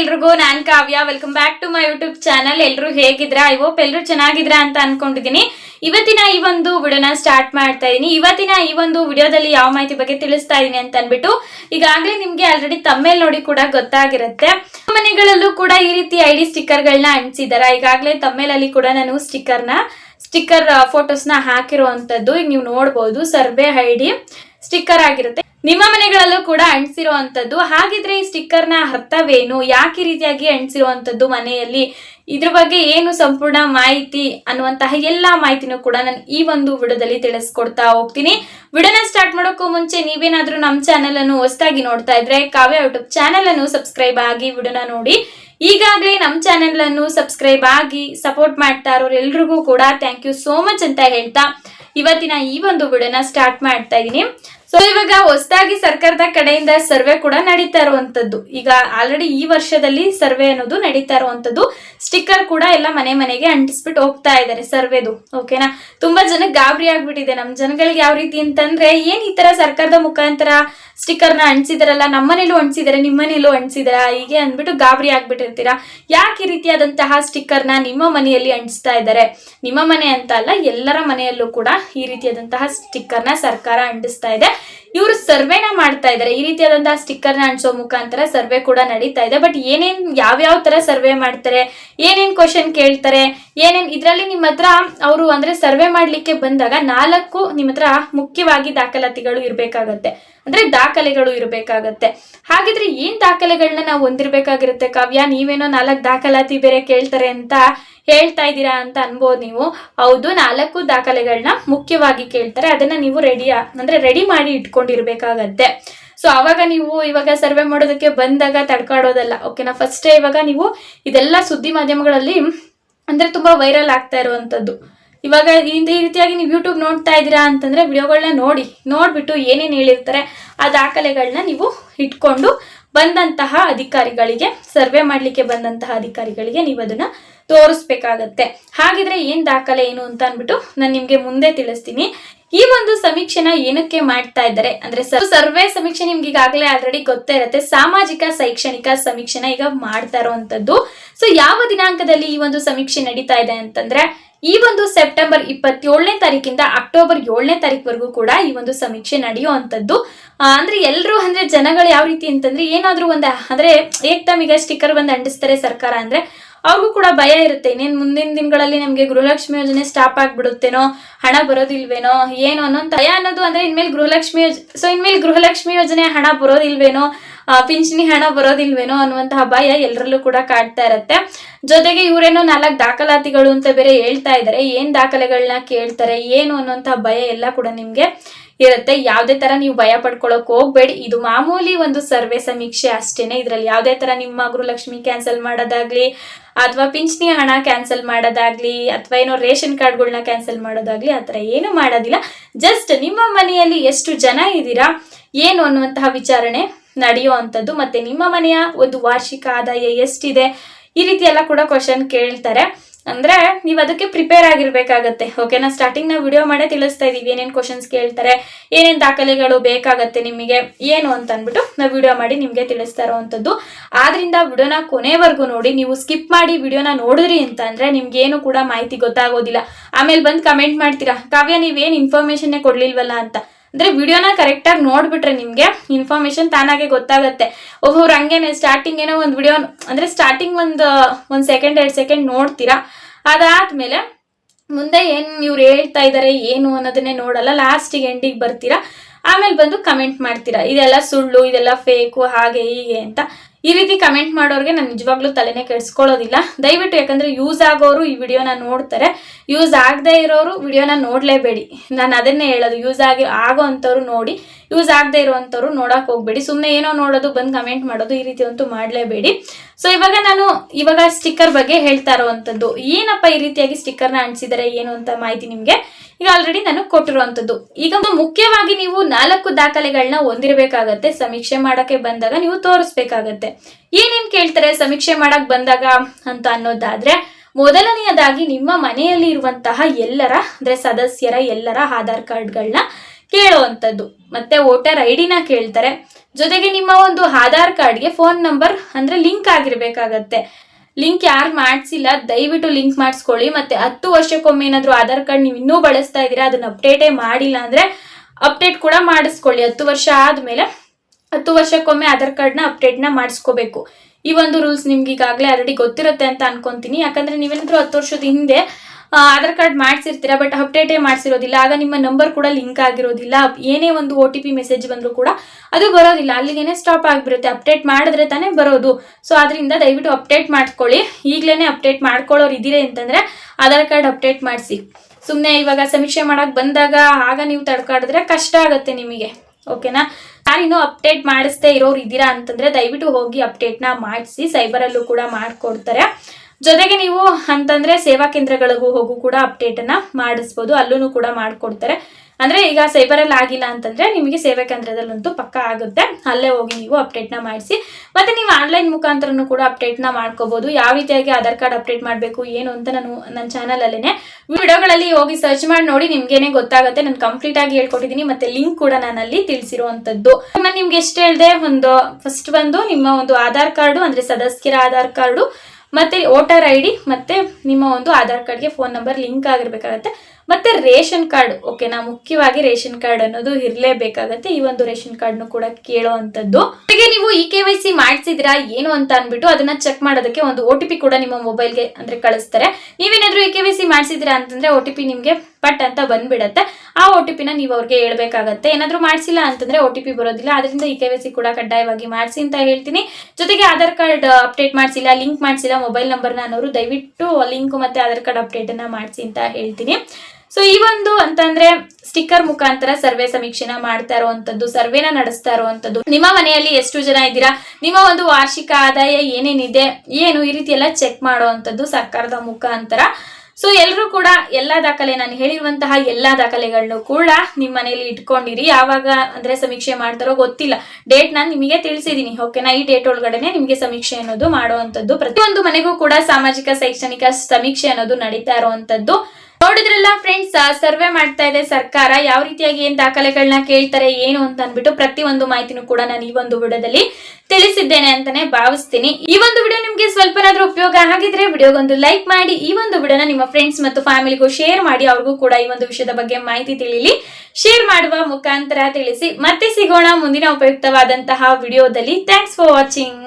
ಎಲ್ರಿಗೂ, ನಾನ್ Kavya. Welcome back to my YouTube channel ಎಲ್ರು ಹೇಗಿದ್ರಾ ಐ ಹೋಪ್ ಎಲ್ರು ಚೆನ್ನಾಗಿದ್ರಾ ಅಂತ ಅನ್ಕೊಂಡಿದೀನಿ ಇವತ್ತಿನ ಈ ಒಂದು ವಿಡಿಯೋನ ಸ್ಟಾರ್ಟ್ ಮಾಡ್ತಾ ಇದೀನಿ. ಇವತ್ತಿನ ಈ ಒಂದು ವಿಡಿಯೋದಲ್ಲಿ ಯಾವ ಮಾಹಿತಿ ಬಗ್ಗೆ ತಿಳಿಸ್ತಾ ಇದೀನಿ ಅಂತ ಅನ್ಬಿಟ್ಟು, ಈಗಾಗಲೇ ನಿಮ್ಗೆ ಆಲ್ರೆಡಿ ತಮ್ಮೇಲ್ ನೋಡಿ ಕೂಡ ಗೊತ್ತಾಗಿರುತ್ತೆ. ಮನೆಗಳಲ್ಲೂ ಕೂಡ ಈ ರೀತಿ ಐ ಡಿ ಸ್ಟಿಕ್ಕರ್ ಗಳನ್ನ ಅಂಟಿಸಿದಾರ. ಈಗಾಗಲೇ ತಮ್ಮೇಲಲ್ಲಿ ಕೂಡ ನಾನು ಸ್ಟಿಕ್ಕರ್ನ ಸ್ಟಿಕ್ಕರ್ ಫೋಟೋಸ್ನ ಹಾಕಿರುವಂತದ್ದು ಈಗ ನೀವು ನೋಡಬಹುದು ಸರ್ವೆ ಐ ಸ್ಟಿಕ್ಕರ್ ಆಗಿರುತ್ತೆ. ನಿಮ್ಮ ಮನೆಗಳಲ್ಲೂ ಕೂಡ ಅಂಟಿಸಿರುವಂಥದ್ದು ಹಾಗಿದ್ರೆ ಈ ಸ್ಟಿಕ್ಕರ್ನ ಅರ್ಥವೇನು? ಯಾಕೆ ರೀತಿಯಾಗಿ ಅಂಟಿಸಿರುವಂಥದ್ದು ಮನೆಯಲ್ಲಿ? ಇದ್ರ ಬಗ್ಗೆ ಏನು ಸಂಪೂರ್ಣ ಮಾಹಿತಿ ಅನ್ನುವಂತಹ ಎಲ್ಲಾ ಮಾಹಿತಿನೂ ಕೂಡ ನಾನು ಈ ಒಂದು ವಿಡಿಯೋದಲ್ಲಿ ತಿಳಿಸ್ಕೊಡ್ತಾ ಹೋಗ್ತೀನಿ. ವಿಡಿಯೋನ ಸ್ಟಾರ್ಟ್ ಮಾಡೋಕ್ಕೂ ಮುಂಚೆ ನೀವೇನಾದ್ರೂ ನಮ್ಮ ಚಾನೆಲ್ ಅನ್ನು ಹೊಸದಾಗಿ ನೋಡ್ತಾ ಇದ್ರೆ ಕಾವ್ಯ ಯೂಟ್ಯೂಬ್ ಚಾನೆಲ್ ಅನ್ನು ಸಬ್ಸ್ಕ್ರೈಬ್ ಆಗಿ ವಿಡಿಯೋನ ನೋಡಿ. ಈಗಾಗಲೇ ನಮ್ಮ ಚಾನೆಲ್ ಅನ್ನು ಸಬ್ಸ್ಕ್ರೈಬ್ ಆಗಿ ಸಪೋರ್ಟ್ ಮಾಡ್ತಾ ಇರೋರು ಎಲ್ರಿಗೂ ಕೂಡ ಥ್ಯಾಂಕ್ ಯು ಸೋ ಮಚ್ ಅಂತ ಹೇಳ್ತಾ ಇವತ್ತಿನ ಈ ಒಂದು ವಿಡಿಯೋನ ಸ್ಟಾರ್ಟ್ ಮಾಡ್ತಾ ಇದೀನಿ ಸೊ ಇವಾಗ ಹೊಸದಾಗಿ ಸರ್ಕಾರದ ಕಡೆಯಿಂದ ಸರ್ವೆ ಕೂಡ ನಡೀತಾ ಇರುವಂತದ್ದು. ಈಗ ಆಲ್ರೆಡಿ ಈ ವರ್ಷದಲ್ಲಿ ಸರ್ವೆ ಅನ್ನೋದು ನಡೀತಾ ಇರುವಂತದ್ದು. ಸ್ಟಿಕ್ಕರ್ ಕೂಡ ಎಲ್ಲ ಮನೆ ಮನೆಗೆ ಅಂಟಿಸ್ಬಿಟ್ಟು ಹೋಗ್ತಾ ಇದ್ದಾರೆ ಸರ್ವೆದು ಓಕೆನಾ ತುಂಬಾ ಜನ ಗಾಬರಿ ಆಗ್ಬಿಟ್ಟಿದೆ. ನಮ್ಮ ಜನಗಳಿಗೆ ಯಾವ ರೀತಿ ಅಂತಂದ್ರೆ, ಏನ್ ಈ ತರ ಸರ್ಕಾರದ ಮುಖಾಂತರ ಸ್ಟಿಕ್ಕರ್ನ ಅಂಟಿಸಿದಾರಲ್ಲ, ನಮ್ಮನೇಲೂ ಅಂಟಿಸಿದಾರೆ, ನಿಮ್ಮನೇಲೂ ಅಂಟಿಸಿದಾರ, ಹೀಗೆ ಅಂದ್ಬಿಟ್ಟು ಗಾಬರಿ ಆಗ್ಬಿಟ್ಟಿರ್ತೀರಾ? ಯಾಕೆ ಈ ರೀತಿಯಾದಂತಹ ಸ್ಟಿಕ್ಕರ್ನ ನಿಮ್ಮ ಮನೆಯಲ್ಲಿ ಅಂಟಿಸ್ತಾ ಇದ್ದಾರೆ? ನಿಮ್ಮ ಮನೆ ಅಂತ ಅಲ್ಲ, ಎಲ್ಲರ ಮನೆಯಲ್ಲೂ ಕೂಡ ಈ ರೀತಿಯಾದಂತಹ ಸ್ಟಿಕ್ಕರ್ನ ಸರ್ಕಾರ ಅಂಟಿಸ್ತಾ ಇದೆ. ಇವರು ಸರ್ವೆನ ಮಾಡ್ತಾ ಇದ್ದಾರೆ ಈ ರೀತಿಯಾದಂತಹ ಸ್ಟಿಕ್ಕರ್ನ ಅಂಟಿಸೋ ಮುಖಾಂತರ ಸರ್ವೆ ಕೂಡ ನಡೀತಾ ಇದೆ. ಬಟ್ ಏನೇನ್ ಯಾವ್ಯಾವ ತರ ಸರ್ವೆ ಮಾಡ್ತಾರೆ, ಏನೇನ್ ಕ್ವಶನ್ ಕೇಳ್ತಾರೆ, ಏನೇನ್ ಇದ್ರಲ್ಲಿ ನಿಮ್ಮ ಹತ್ರ ಅವರು ಅಂದ್ರೆ ಸರ್ವೆ ಮಾಡ್ಲಿಕ್ಕೆ ಬಂದಾಗ ನಾಲ್ಕು ನಿಮ್ಮ ಹತ್ರ ಮುಖ್ಯವಾಗಿ ದಾಖಲಾತಿಗಳು ಇರ್ಬೇಕಾಗತ್ತೆ. ಅಂದ್ರೆ ದಾಖಲೆಗಳು ಇರಬೇಕಾಗತ್ತೆ. ಹಾಗಿದ್ರೆ ಏನ್ ದಾಖಲೆಗಳನ್ನ ನಾವು ಹೊಂದಿರ್ಬೇಕಾಗಿರುತ್ತೆ ಕಾವ್ಯ? ನೀವೇನೋ ನಾಲ್ಕು ದಾಖಲಾತಿ ಬೇರೆ ಕೇಳ್ತಾರೆ ಅಂತ ಹೇಳ್ತಾ ಇದ್ದೀರಾ ಅಂತ ಅನ್ಬೋದು ನೀವು. ಹೌದು, ನಾಲ್ಕು ದಾಖಲೆಗಳನ್ನ ಮುಖ್ಯವಾಗಿ ಕೇಳ್ತಾರೆ. ಅದನ್ನ ನೀವು ರೆಡಿ ಅಂದ್ರೆ ರೆಡಿ ಮಾಡಿ ಇಟ್ಕೊಂಡಿರ್ಬೇಕಾಗತ್ತೆ. ಸೊ ಅವಾಗ ನೀವು ಇವಾಗ ಸರ್ವೆ ಮಾಡೋದಕ್ಕೆ ಬಂದಾಗ ತಡ್ಕಾಡೋದಲ್ಲ. ಓಕೆನಾ ಫಸ್ಟೇ ಇವಾಗ ನೀವು ಇದೆಲ್ಲ ಸುದ್ದಿ ಮಾಧ್ಯಮಗಳಲ್ಲಿ ಅಂದ್ರೆ ತುಂಬಾ ವೈರಲ್ ಆಗ್ತಾ ಇರುವಂತದ್ದು. ಇವಾಗ ಈ ರೀತಿಯಾಗಿ ನೀವು ಯೂಟ್ಯೂಬ್ ನೋಡ್ತಾ ಇದ್ದೀರಾ ಅಂತಂದ್ರೆ ವಿಡಿಯೋಗಳನ್ನ ನೋಡಿ, ನೋಡ್ಬಿಟ್ಟು ಏನೇನು ಹೇಳಿರ್ತಾರೆ, ಆ ದಾಖಲೆಗಳನ್ನ ನೀವು ಇಟ್ಕೊಂಡು ಬಂದಂತಹ ಅಧಿಕಾರಿಗಳಿಗೆ, ಸರ್ವೆ ಮಾಡ್ಲಿಕ್ಕೆ ಬಂದಂತಹ ಅಧಿಕಾರಿಗಳಿಗೆ ನೀವು ಅದನ್ನ ತೋರಿಸ್ಬೇಕಾಗತ್ತೆ. ಹಾಗಿದ್ರೆ ಏನ್ ದಾಖಲೆ ಏನು ಅಂತ ಅಂದ್ಬಿಟ್ಟು ನಾನು ನಿಮ್ಗೆ ಮುಂದೆ ತಿಳಿಸ್ತೀನಿ. ಈ ಒಂದು ಸಮೀಕ್ಷೆನ ಏನಕ್ಕೆ ಮಾಡ್ತಾ ಇದ್ದಾರೆ? ಅಂದ್ರೆ ಸರ್ವೆ ಸಮೀಕ್ಷೆ ನಿಮ್ಗೆ ಈಗಾಗಲೇ ಆಲ್ರೆಡಿ ಗೊತ್ತೇ ಇರುತ್ತೆ. ಸಾಮಾಜಿಕ, ಶೈಕ್ಷಣಿಕ ಸಮೀಕ್ಷೆನ ಈಗ ಮಾಡ್ತಾ ಇರುವಂತದ್ದು ಸೊ ಯಾವ ದಿನಾಂಕದಲ್ಲಿ ಈ ಒಂದು ಸಮೀಕ್ಷೆ ನಡೀತಾ ಇದೆ ಅಂತಂದ್ರೆ, ಈ ಒಂದು ಸೆಪ್ಟೆಂಬರ್ ಇಪ್ಪತ್ತೇಳನೇ ತಾರೀಕಿಂದ ಅಕ್ಟೋಬರ್ ಏಳನೇ ತಾರೀಕುವರೆಗೂ ಕೂಡ ಈ ಒಂದು ಸಮೀಕ್ಷೆ ನಡೆಯುವಂಥದ್ದು. ಅಂದ್ರೆ ಎಲ್ಲರೂ ಅಂದ್ರೆ ಜನಗಳು ಯಾವ ರೀತಿ ಅಂತಂದ್ರೆ ಏನಾದ್ರೂ ಒಂದ್, ಅಂದ್ರೆ ಏಕ್ದಮ್ ಈಗ ಸ್ಟಿಕ್ಕರ್ ಬಂದ್ ಅಂಟಿಸ್ತಾರೆ ಸರ್ಕಾರ ಅಂದ್ರೆ ಅವ್ರಿಗೂ ಕೂಡ ಭಯ ಇರುತ್ತೆ. ಇನ್ನೇನು ಮುಂದಿನ ದಿನಗಳಲ್ಲಿ ನಮಗೆ ಗೃಹಲಕ್ಷ್ಮಿ ಯೋಜನೆ ಸ್ಟಾಪ್ ಆಗಿಬಿಡುತ್ತೇನೋ, ಹಣ ಬರೋದಿಲ್ವೇನೋ, ಏನು ಅನ್ನೋ ಭಯ ಅನ್ನೋದು ಅಂದ್ರೆ ಇನ್ಮೇಲೆ ಗೃಹಲಕ್ಷ್ಮಿ ಯೋಜ ಸೊ ಇನ್ಮೇಲೆ ಗೃಹಲಕ್ಷ್ಮಿ ಯೋಜನೆ ಹಣ ಬರೋದಿಲ್ವೇನೋ ಪಿಂಚಣಿ ಹಣ ಬರೋದಿಲ್ವೇನೋ ಅನ್ನುವಂತಹ ಭಯ ಎಲ್ಲರಲ್ಲೂ ಕೂಡ ಕಾಡ್ತಾ ಇರತ್ತೆ. ಜೊತೆಗೆ ಇವರೇನೋ ನಾಲ್ಕು ದಾಖಲಾತಿಗಳು ಅಂತ ಬೇರೆ ಹೇಳ್ತಾ ಇದ್ದಾರೆ ಏನ್ ದಾಖಲೆಗಳನ್ನ ಕೇಳ್ತಾರೆ, ಏನು ಅನ್ನುವಂತಹ ಭಯ ಎಲ್ಲ ಕೂಡ ನಿಮ್ಗೆ ಇರುತ್ತೆ. ಯಾವುದೇ ತರ ನೀವು ಭಯ ಪಡ್ಕೊಳಕ್ ಹೋಗ್ಬೇಡಿ. ಇದು ಮಾಮೂಲಿ ಒಂದು ಸರ್ವೆ ಸಮೀಕ್ಷೆ ಅಷ್ಟೇನೆ. ಇದ್ರಲ್ಲಿ ಯಾವುದೇ ತರ ನಿಮ್ಮ ಗೃಹಲಕ್ಷ್ಮಿ ಕ್ಯಾನ್ಸಲ್ ಮಾಡೋದಾಗ್ಲಿ, ಅಥವಾ ಪಿಂಚಣಿ ಹಣ ಕ್ಯಾನ್ಸಲ್ ಮಾಡೋದಾಗ್ಲಿ, ಅಥವಾ ಏನೋ ರೇಷನ್ ಕಾರ್ಡ್ಗಳನ್ನ ಕ್ಯಾನ್ಸಲ್ ಮಾಡೋದಾಗ್ಲಿ, ಆ ಥರ ಏನು ಮಾಡೋದಿಲ್ಲ. ಜಸ್ಟ್ ನಿಮ್ಮ ಮನೆಯಲ್ಲಿ ಎಷ್ಟು ಜನ ಇದ್ದೀರಾ, ಏನು ಅನ್ನುವಂತಹ ವಿಚಾರಣೆ ನಡೆಯುವಂಥದ್ದು ಮತ್ತೆ ನಿಮ್ಮ ಮನೆಯ ಒಂದು ವಾರ್ಷಿಕ ಆದಾಯ ಎಷ್ಟಿದೆ? ಈ ರೀತಿ ಎಲ್ಲ ಕೂಡ ಕ್ವಶನ್ ಕೇಳ್ತಾರೆ. ಅಂದ್ರೆ ನೀವು ಅದಕ್ಕೆ ಪ್ರಿಪೇರ್ ಆಗಿರ್ಬೇಕಾಗತ್ತೆ. ಓಕೆನಾ ಸ್ಟಾರ್ಟಿಂಗ್ ನಾವು ವಿಡಿಯೋ ಮಾಡೇ ತಿಳಿಸ್ತಾ ಇದೀವಿ. ಏನೇನು ಕ್ವಶನ್ಸ್ ಕೇಳ್ತಾರೆ, ಏನೇನು ದಾಖಲೆಗಳು ಬೇಕಾಗತ್ತೆ ನಿಮಗೆ, ಏನು ಅಂತ ಅಂದ್ಬಿಟ್ಟು ನಾವು ವಿಡಿಯೋ ಮಾಡಿ ನಿಮ್ಗೆ ತಿಳಿಸ್ತಾ ಇರೋವಂಥದ್ದು. ಆದ್ರಿಂದ ವಿಡಿಯೋನ ಕೊನೆವರೆಗೂ ನೋಡಿ. ನೀವು ಸ್ಕಿಪ್ ಮಾಡಿ ವಿಡಿಯೋನ ನೋಡಿದ್ರಿ ಅಂತ ಅಂದ್ರೆ ನಿಮ್ಗೆ ಏನು ಕೂಡ ಮಾಹಿತಿ ಗೊತ್ತಾಗೋದಿಲ್ಲ. ಆಮೇಲೆ ಬಂದು ಕಮೆಂಟ್ ಮಾಡ್ತೀರಾ? ಕಾವ್ಯ ನೀವೇನು ಇನ್ಫಾರ್ಮೇಷನ್ನೇ ಕೊಡಲಿಲ್ವಲ್ಲ ಅಂತ. ಅಂದ್ರೆ ವಿಡಿಯೋನ ಕರೆಕ್ಟಾಗಿ ನೋಡಿಬಿಟ್ರೆ ನಿಮಗೆ ಇನ್ಫಾರ್ಮೇಶನ್ ತಾನಾಗೆ ಗೊತ್ತಾಗುತ್ತೆ. ಒಬ್ಬೊಬ್ರು ಹಂಗೇನೆ ಸ್ಟಾರ್ಟಿಂಗ್ ಏನೋ ಒಂದು ವಿಡಿಯೋ ಅಂದ್ರೆ ಸ್ಟಾರ್ಟಿಂಗ್ ಒಂದು ಒಂದು ಸೆಕೆಂಡ್ ಎರಡು ಸೆಕೆಂಡ್ ನೋಡ್ತೀರಾ? ಅದಾದ್ಮೇಲೆ ಮುಂದೆ ಏನು ಇವ್ರು ಹೇಳ್ತಾ ಇದ್ದಾರೆ ಏನು ಅನ್ನೋದನ್ನೇ ನೋಡಲ್ಲ ಲಾಸ್ಟಿಗೆ ಎಂಡಿಗೆ ಬರ್ತೀರಾ? ಆಮೇಲೆ ಬಂದು ಕಮೆಂಟ್ ಮಾಡ್ತೀರಾ. ಇದೆಲ್ಲ ಸುಳ್ಳು, ಇದೆಲ್ಲ ಫೇಕು ಹಾಗೆ ಹೀಗೆ ಅಂತ. ಈ ರೀತಿ ಕಮೆಂಟ್ ಮಾಡೋರಿಗೆ ನಾನು ನಿಜವಾಗ್ಲೂ ತಲೆನೇ ಕೆಡಿಸ್ಕೊಳ್ಳೋದಿಲ್ಲ. ದಯವಿಟ್ಟು ಯಾಕಂದ್ರೆ ಯೂಸ್ ಆಗೋರು ಈ ವಿಡಿಯೋನ ನೋಡ್ತಾರೆ. ಯೂಸ್ ಆಗದೇ ಇರೋರು ವಿಡಿಯೋನ ನೋಡಲೇಬೇಡಿ. ನಾನು ಅದನ್ನೇ ಹೇಳೋದು ಯೂಸ್ ಆಗಿ ಆಗೋ ನೋಡಿ ಯೂಸ್ ಆಗದೆ ಇರುವಂಥವ್ರು ನೋಡೋಕೆ ಹೋಗ್ಬೇಡಿ. ಸುಮ್ಮನೆ ಏನೋ ನೋಡೋದು, ಬಂದು ಕಮೆಂಟ್ ಮಾಡೋದು ಈ ರೀತಿ ಅಂತೂ ಮಾಡಲೇಬೇಡಿ. ಸೊ ಇವಾಗ ನಾನು, ಇವಾಗ ಸ್ಟಿಕ್ಕರ್ ಬಗ್ಗೆ ಹೇಳ್ತಾ ಇರುವಂಥದ್ದು. ಏನಪ್ಪ ಈ ರೀತಿಯಾಗಿ ಸ್ಟಿಕ್ಕರ್ನ ಅಂಟಿಸಿದರೆ, ಏನು ಅಂತ ಮಾಹಿತಿ ನಿಮಗೆ? ಈಗ ಆಲ್ರೆಡಿ ನಾನು ಕೊಟ್ಟಿರುವಂತದ್ದು ಈಗ ಮುಖ್ಯವಾಗಿ ನೀವು ನಾಲ್ಕು ದಾಖಲೆಗಳನ್ನ ಹೊಂದಿರಬೇಕಾಗತ್ತೆ. ಸಮೀಕ್ಷೆ ಮಾಡಕ್ಕೆ ಬಂದಾಗ ನೀವು ತೋರಿಸ್ಬೇಕಾಗತ್ತೆ. ಏನೇನ್ ಕೇಳ್ತಾರೆ? ಸಮೀಕ್ಷೆ ಮಾಡಕ್ ಬಂದಾಗ ಅಂತ ಅನ್ನೋದಾದ್ರೆ, ಮೊದಲನೆಯದಾಗಿ ನಿಮ್ಮ ಮನೆಯಲ್ಲಿ ಇರುವಂತಹ ಎಲ್ಲರ, ಅಂದ್ರೆ ಸದಸ್ಯರ ಎಲ್ಲರ ಆಧಾರ್ ಕಾರ್ಡ್ಗಳನ್ನ ಕೇಳುವಂಥದ್ದು. ಮತ್ತೆ ವೋಟರ್ ಐ ಡಿನ ಕೇಳ್ತಾರೆ. ಜೊತೆಗೆ ನಿಮ್ಮ ಒಂದು ಆಧಾರ್ ಕಾರ್ಡ್ಗೆ ಫೋನ್ ನಂಬರ್, ಅಂದ್ರೆ ಲಿಂಕ್ ಆಗಿರ್ಬೇಕಾಗತ್ತೆ. ಲಿಂಕ್ ಯಾರು ಮಾಡಿಸಿಲ್ಲ, ದಯವಿಟ್ಟು ಲಿಂಕ್ ಮಾಡಿಸ್ಕೊಳ್ಳಿ. ಮತ್ತೆ ಹತ್ತು ವರ್ಷಕ್ಕೊಮ್ಮೆ ಏನಾದರೂ ಆಧಾರ್ ಕಾರ್ಡ್ ನೀವು ಇನ್ನೂ ಬಳಸ್ತಾ ಇದ್ದೀರಾ, ಅದನ್ನು ಅಪ್ಡೇಟೇ ಮಾಡಿಲ್ಲ ಅಂದ್ರೆ ಅಪ್ಡೇಟ್ ಕೂಡ ಮಾಡಿಸ್ಕೊಳ್ಳಿ. ಹತ್ತು ವರ್ಷ ಆದಮೇಲೆ ಹತ್ತು ವರ್ಷಕ್ಕೊಮ್ಮೆ ಆಧಾರ್ ಕಾರ್ಡ್ನ ಅಪ್ಡೇಟ್ನ ಮಾಡಿಸ್ಕೋಬೇಕು. ಈ ಒಂದು ರೂಲ್ಸ್ ನಿಮ್ಗೆ ಈಗಾಗಲೇ ಆಲ್ರೆಡಿ ಗೊತ್ತಿರುತ್ತೆ ಅಂತ ಅನ್ಕೊಂತೀನಿ. ಯಾಕಂದ್ರೆ ನೀವೇನಾದರೂ ಹತ್ತು ವರ್ಷದ ಹಿಂದೆ ಆಧಾರ್ ಕಾರ್ಡ್ ಮಾಡಿಸಿರ್ತೀರಾ ಬಟ್ ಅಪ್ಡೇಟೇ ಮಾಡಿಸಿರೋದಿಲ್ಲ. ಆಗ ನಿಮ್ಮ ನಂಬರ್ ಕೂಡ ಲಿಂಕ್ ಆಗಿರೋದಿಲ್ಲ. ಏನೇ ಒಂದು ಒ ಟಿ ಪಿ ಮೆಸೇಜ್ ಬಂದರೂ ಕೂಡ ಅದು ಬರೋದಿಲ್ಲ. ಅಲ್ಲಿಗೇನೆ ಸ್ಟಾಪ್ ಆಗಿಬಿಡುತ್ತೆ. ಅಪ್ಡೇಟ್ ಮಾಡಿದ್ರೆ ತಾನೇ ಬರೋದು. ಸೊ ಅದರಿಂದ ದಯವಿಟ್ಟು ಅಪ್ಡೇಟ್ ಮಾಡ್ಕೊಳ್ಳಿ. ಈಗಲೇ ಅಪ್ಡೇಟ್ ಮಾಡ್ಕೊಳ್ಳೋರು ಇದ್ದೀರಿ ಅಂತಂದ್ರೆ ಆಧಾರ್ ಕಾರ್ಡ್ ಅಪ್ಡೇಟ್ ಮಾಡಿಸಿ. ಸುಮ್ಮನೆ ಇವಾಗ ಸಮೀಕ್ಷೆ ಮಾಡಕ್ ಬಂದಾಗ ಆಗ ನೀವು ತಡ್ಕಾಡಿದ್ರೆ ಕಷ್ಟ ಆಗುತ್ತೆ ನಿಮಗೆ. ಓಕೆನಾ? ಯಾರಿನ್ನೂ ಅಪ್ಡೇಟ್ ಮಾಡಿಸ್ದೇ ಇರೋರು ಇದ್ದೀರಾ ಅಂತಂದ್ರೆ ದಯವಿಟ್ಟು ಹೋಗಿ ಅಪ್ಡೇಟ್ನ ಮಾಡಿಸಿ. ಸೈಬರಲ್ಲೂ ಕೂಡ ಮಾಡಿಕೊಡ್ತಾರೆ. ಜೊತೆಗೆ ನೀವು ಅಂತಂದ್ರೆ ಸೇವಾ ಕೇಂದ್ರಗಳಿಗೂ ಹೋಗು ಕೂಡ ಅಪ್ಡೇಟ್ ಅನ್ನ ಮಾಡಿಸ್ಬೋದು. ಅಲ್ಲೂ ಕೂಡ ಮಾಡಿಕೊಡ್ತಾರೆ. ಅಂದ್ರೆ ಈಗ ಸೈಬರಲ್ಲಿ ಆಗಿಲ್ಲ ಅಂತಂದ್ರೆ ನಿಮಗೆ ಸೇವಾ ಕೇಂದ್ರದಲ್ಲಂತೂ ಪಕ್ಕ ಆಗುತ್ತೆ. ಅಲ್ಲೇ ಹೋಗಿ ನೀವು ಅಪ್ಡೇಟ್ನ ಮಾಡಿಸಿ. ಮತ್ತೆ ನೀವು ಆನ್ಲೈನ್ ಮುಖಾಂತರನು ಕೂಡ ಅಪ್ಡೇಟ್ನ ಮಾಡ್ಕೋಬಹುದು ಯಾವ ರೀತಿಯಾಗಿ ಆಧಾರ್ ಕಾರ್ಡ್ ಅಪ್ಡೇಟ್ ಮಾಡಬೇಕು, ಏನು ಅಂತ ನಾನು ನನ್ನ ಚಾನಲ್ ಅಲ್ಲೇನೆ ವಿಡಿಯೋಗಳಲ್ಲಿ ಹೋಗಿ ಸರ್ಚ್ ಮಾಡಿ ನೋಡಿ ನಿಮ್ಗೇನೆ ಗೊತ್ತಾಗುತ್ತೆ. ನಾನು ಕಂಪ್ಲೀಟ್ ಆಗಿ ಹೇಳ್ಕೊಟ್ಟಿದ್ದೀನಿ ಮತ್ತೆ ಲಿಂಕ್ ಕೂಡ ನಾನು ಅಲ್ಲಿ ತಿಳಿಸಿರುವಂತದ್ದು ನಿಮ್ಗೆ ಎಷ್ಟು ಹೇಳಿದೆ, ಒಂದು ಫಸ್ಟ್ ಬಂದು ನಿಮ್ಮ ಒಂದು ಆಧಾರ್ ಕಾರ್ಡು, ಅಂದ್ರೆ ಸದಸ್ಯರ ಆಧಾರ್ ಕಾರ್ಡು ಮತ್ತೆ ವೋಟರ್ ಐ ಡಿ ಮತ್ತೆ ನಿಮ್ಮ ಒಂದು ಆಧಾರ್ ಕಾರ್ಡ್ಗೆ ಫೋನ್ ನಂಬರ್ ಲಿಂಕ್ ಆಗಿರ್ಬೇಕಾಗತ್ತೆ. ಮತ್ತೆ ರೇಷನ್ ಕಾರ್ಡ್ ಓಕೆನಾ ಮುಖ್ಯವಾಗಿ ರೇಷನ್ ಕಾರ್ಡ್ ಅನ್ನೋದು ಇರಲೇಬೇಕಾಗತ್ತೆ. ಈ ಒಂದು ರೇಷನ್ ಕಾರ್ಡ್ನು ಕೂಡ ಕೇಳೋ ಅಂಥದ್ದು ಹಾಗೆ ನೀವು ಇ ಕೆ ವೈ ಸಿ ಮಾಡಿಸಿದ್ರಾ ಏನು ಅಂತ ಅಂದ್ಬಿಟ್ಟು ಅದನ್ನ ಚೆಕ್ ಮಾಡೋದಕ್ಕೆ ಒಂದು ಒ ಟಿ ಪಿ ಕೂಡ ನಿಮ್ಮ ಮೊಬೈಲ್ಗೆ ಅಂದ್ರೆ ಕಳಿಸ್ತಾರೆ. ನೀವೇನಾದ್ರೂ ಇ ಕೆ ವೈ ಸಿ ಮಾಡಿಸಿದ್ರಾ ಅಂತಂದ್ರೆ ಒ ಟಿ ಪಿ ನಿಮಗೆ ಪಟ್ ಅಂತ ಬಂದ್ಬಿಡತ್ತೆ. ಆ ಒ ಟಿ ಪಿನ ನೀವು ಅವ್ರಿಗೆ ಹೇಳ್ಬೇಕಾಗತ್ತೆ. ಏನಾದರೂ ಮಾಡಿಸಿಲ್ಲ ಅಂತಂದ್ರೆ ಒ ಟಿ ಪಿ ಬರೋದಿಲ್ಲ. ಅದರಿಂದ ಇ ಕೆ ವೈ ಸಿ ಕೂಡ ಕಡ್ಡಾಯವಾಗಿ ಮಾಡಿಸಿ ಅಂತ ಹೇಳ್ತೀನಿ. ಜೊತೆಗೆ ಆಧಾರ್ ಕಾರ್ಡ್ ಅಪ್ಡೇಟ್ ಮಾಡಿಸಿಲ್ಲ, ಲಿಂಕ್ ಮಾಡಿಸಿಲ್ಲ ಮೊಬೈಲ್ ನಂಬರ್ನ ಅನ್ನೋರು ದಯವಿಟ್ಟು ಲಿಂಕ್ ಮತ್ತೆ ಆಧಾರ್ ಕಾರ್ಡ್ ಅಪ್ಡೇಟ್ ಅನ್ನ ಮಾಡಿಸಿ ಅಂತ ಹೇಳ್ತೀನಿ. ಸೊ ಈ ಒಂದು ಅಂತಂದ್ರೆ ಸ್ಟಿಕ್ಕರ್ ಮುಖಾಂತರ ಸರ್ವೆ ಸಮೀಕ್ಷೆನ ಮಾಡ್ತಾ ಇರುವಂತದ್ದು, ಸರ್ವೆನ ನಡೆಸ್ತಾ ಇರುವಂತದ್ದು. ನಿಮ್ಮ ಮನೆಯಲ್ಲಿ ಎಷ್ಟು ಜನ ಇದ್ದೀರಾ? ನಿಮ್ಮ ಒಂದು ವಾರ್ಷಿಕ ಆದಾಯ ಏನೇನಿದೆ? ಏನು ಈ ರೀತಿ ಎಲ್ಲ ಚೆಕ್ ಮಾಡುವಂತದ್ದು ಸರ್ಕಾರದ ಮುಖಾಂತರ. ಸೊ ಎಲ್ಲರೂ ಕೂಡ ಎಲ್ಲಾ ದಾಖಲೆ ನಾನು ಹೇಳಿರುವಂತಹ ಎಲ್ಲಾ ದಾಖಲೆಗಳನ್ನು ಕೂಡ ನಿಮ್ಮ ಮನೆಯಲ್ಲಿ ಇಟ್ಕೊಂಡಿರಿ. ಯಾವಾಗ ಅಂದ್ರೆ ಸಮೀಕ್ಷೆ ಮಾಡ್ತಾರೋ ಗೊತ್ತಿಲ್ಲ. ಡೇಟ್ ನಾನು ನಿಮಗೆ ತಿಳಿಸಿದೀನಿ ಓಕೆನಾ ಈ ಡೇಟ್ ಒಳಗಡೆನೆ ನಿಮಗೆ ಸಮೀಕ್ಷೆ ಅನ್ನೋದು ಮಾಡುವಂತದ್ದು. ಪ್ರತಿಯೊಂದು ಮನೆಗೂ ಕೂಡ ಸಾಮಾಜಿಕ, ಶೈಕ್ಷಣಿಕ ಸಮೀಕ್ಷೆ ಅನ್ನೋದು ನಡೀತಾ ಇರುವಂತದ್ದು. ನೋಡಿದ್ರಲ್ಲ ಫ್ರೆಂಡ್ಸ್ ಸರ್ವೆ ಮಾಡ್ತಾ ಇದೆ ಸರ್ಕಾರ. ಯಾವ ರೀತಿಯಾಗಿ ಏನ್ ದಾಖಲೆಗಳನ್ನ ಕೇಳ್ತಾರೆ, ಏನು ಅಂತ ಅನ್ಬಿಟ್ಟು ಪ್ರತಿ ಒಂದು ಮಾಹಿತಿನೂ ಕೂಡ ನಾನು ಈ ಒಂದು ವಿಡಿಯೋದಲ್ಲಿ ತಿಳಿಸಿದ್ದೇನೆ ಅಂತಾನೆ ಭಾವಿಸ್ತೀನಿ. ಈ ಒಂದು ವಿಡಿಯೋ ನಿಮ್ಗೆ ಸ್ವಲ್ಪನಾದ್ರೂ ಉಪಯೋಗ ಆಗಿದ್ರೆ ವಿಡಿಯೋಗೊಂದು ಲೈಕ್ ಮಾಡಿ, ಈ ಒಂದು ವಿಡಿಯೋನ ನಿಮ್ಮ ಫ್ರೆಂಡ್ಸ್ ಮತ್ತು ಫ್ಯಾಮಿಲಿಗೂ ಶೇರ್ ಮಾಡಿ, ಅವ್ರಿಗೂ ಕೂಡ ಈ ಒಂದು ವಿಷಯದ ಬಗ್ಗೆ ಮಾಹಿತಿ ತಿಳಿಲಿ. ಶೇರ್ ಮಾಡುವ ಮುಖಾಂತರ ತಿಳಿಸಿ. ಮತ್ತೆ ಸಿಗೋಣ ಮುಂದಿನ ಉಪಯುಕ್ತವಾದಂತಹ ವಿಡಿಯೋದಲ್ಲಿ. Thanks for watching